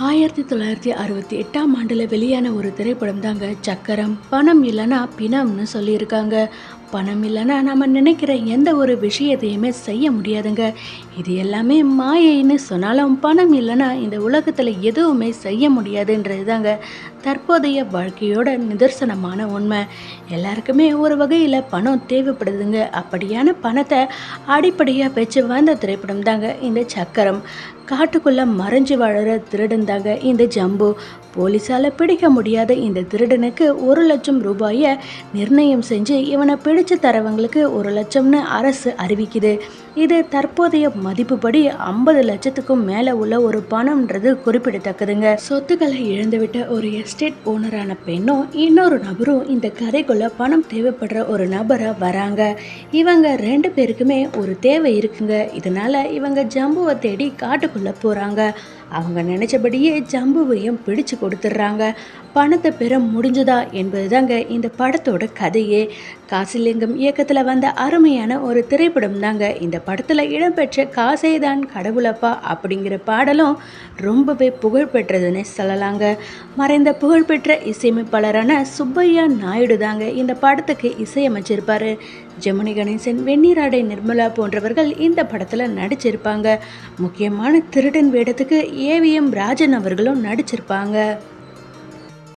ஆயிரத்தி தொள்ளாயிரத்தி அறுபத்தி எட்டாம் ஆண்டில் வெளியான ஒரு திரைப்படம் தாங்க சக்கரம். பணம் இல்லைன்னா பிணம்னு சொல்லியிருக்காங்க. பணம் இல்லைன்னா நம்ம நினைக்கிற எந்த ஒரு விஷயத்தையுமே செய்ய முடியாதுங்க. இது எல்லாமே மாயைன்னு சொன்னாலும் பணம் இல்லைன்னா இந்த உலகத்தில் எதுவுமே செய்ய முடியாதுன்றது தாங்க தற்போதைய வாழ்க்கையோட நிதர்சனமான உண்மை. எல்லாருக்குமே ஒரு வகையில் பணம் தேவைப்படுதுங்க. அப்படியான பணத்தை அடிப்படையாக வச்சு வந்த திரைப்படம் தாங்க இந்த சக்கரம். காட்டுக்குள்ளே மறைஞ்சு வாழற திருடன் தாங்க இந்த ஜம்பு. போலீஸால் பிடிக்க முடியாத இந்த திருடனுக்கு ஒரு லட்சம் ரூபாயை நிர்ணயம் செஞ்சு இவனை பிடி பிடிச்சு தரவங்களுக்கு ஒரு லட்சம்னு அரசு அறிவிக்குது. இது தற்போதைய மதிப்புப்படி ஐம்பது லட்சத்துக்கும் மேலே உள்ள ஒரு பணம்ன்றது குறிப்பிடத்தக்கதுங்க. சொத்துக்களை இழந்துவிட்ட ஒரு எஸ்டேட் ஓனரான பெண்ணும் இன்னொரு நபரும் இந்த கதைக்குள்ள பணம் தேவைப்படுற ஒரு நபரை வராங்க. இவங்க ரெண்டு பேருக்குமே ஒரு தேவை இருக்குங்க. இதனால இவங்க ஜம்புவை தேடி காட்டுக்குள்ள போறாங்க. அவங்க நினைச்சபடியே ஜம்புவையும் பிடிச்சு கொடுத்துட்றாங்க. பணத்தை பெற முடிஞ்சதா என்பது தாங்க இந்த படத்தோட கதையே. காசிலிங்கம் இயக்கத்தில் வந்த அருமையான ஒரு திரைப்படம் தாங்க இந்த படத்தில் இடம்பெற்ற காசேதான் கடவுளப்பா அப்படிங்கிற பாடலும் ரொம்பவே புகழ்பெற்றதுன்னு சொல்லலாங்க. மறைந்த புகழ்பெற்ற இசையமைப்பாளரான சுப்பையா நாயுடு தாங்க இந்த படத்துக்கு இசையமைச்சிருப்பாரு. ஜெமினி கணேசன் வெந்நீராடை நிர்மலா போன்றவர்கள் இந்த படத்தில் நடிச்சிருப்பாங்க. முக்கியமான திருடன் வேடத்துக்கு ஏவிஎம் ராஜன் அவர்களும் நடிச்சிருப்பாங்க.